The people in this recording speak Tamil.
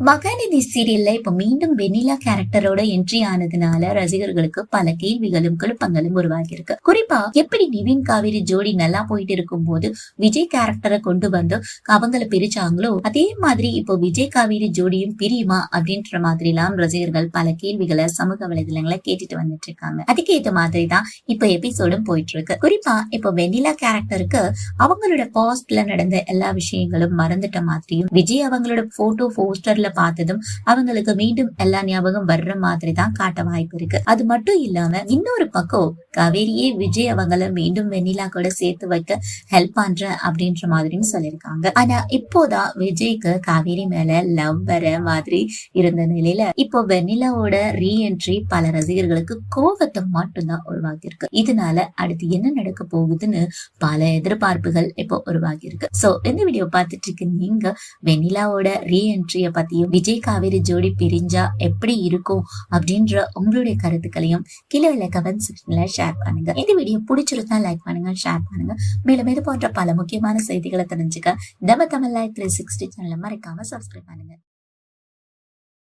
மகாநிதி சீரியல்ல இப்ப மீண்டும் வெண்ணிலா கேரக்டரோட என்ட்ரி ஆனதுனால ரசிகர்களுக்கு பல கேள்விகளும் குழப்பங்களும் உருவாகி இருக்கு குறிப்பா எப்படி நிவின் காவேரி ஜோடி நல்லா போயிட்டு இருக்கும் போது விஜய் கேரக்டரை கொண்டு வந்து அவங்கள பிரிச்சாங்களோ அதே மாதிரி இப்போ விஜய் காவேரி ஜோடியும் பிரியுமா அப்படின்ற மாதிரி எல்லாம் ரசிகர்கள் பல கேள்விகளை சமூக வலைதளங்களை கேட்டுட்டு வந்துட்டு இருக்காங்க. அதுக்கேற்ற மாதிரி தான் இப்ப எபிசோடும் போயிட்டு இருக்கு. குறிப்பா இப்போ வெண்ணிலா கேரக்டருக்கு அவங்களோட பாஸ்ட்ல நடந்த எல்லா விஷயங்களும் மறந்துட்ட மாதிரியும் விஜய் அவங்களோட போட்டோ போஸ்டர்ல பார்த்ததும் அவங்களுக்கு மீண்டும் எல்லா ஞாபகம் வர்ற மாதிரி தான் காட்ட வாய்ப்பு இருக்கு. அது மட்டும் இல்லாம இன்னொரு பக்கம் காவேரியே விஜய் அவங்கள மீண்டும் வெண்ணிலா கூட சேர்த்து வைக்க ஹெல்ப் பண்றேன் அப்படின்ற மாதிரியும் சொல்லியிருக்காங்க. ஆனா இப்போதான் விஜய்க்கு காவேரி மேல லவ் வர மாதிரி இருந்த நிலையில இப்போ வெண்ணிலாவோட ரீஎன்ட்ரி பல ரசிகர்களுக்கு கோபத்தை மட்டும்தான் உருவாக்கி இருக்கு இதனால அடுத்து என்ன நடக்க போகுதுன்னு பல எதிர்பார்ப்புகள் இப்போ உருவாகி இருக்கு சோ இந்த வீடியோ பார்த்துட்டு இருக்கு நீங்க வெண்ணிலாவோட ரீஎன்ட்ரிய பத்தியும் விஜய் காவேரி ஜோடி பிரிஞ்சா எப்படி இருக்கும் அப்படின்ற உங்களுடைய கருத்துக்களையும் கீழே உள்ள கமெண்ட் செக்ஷன்ல ஷேர் பண்ணுங்க. இந்த வீடியோ பிடிச்சிருந்தா லைக் பண்ணுங்க ஷேர் பண்ணுங்க. மேலும் இது போன்ற பல முக்கியமான செய்திகளை தெரிஞ்சுக்க நம்ம தமிழ் லைஃப் த்ரீ சிக்ஸ்டி சேனலை மறக்காம சப்ஸ்கிரைப் பண்ணுங்க.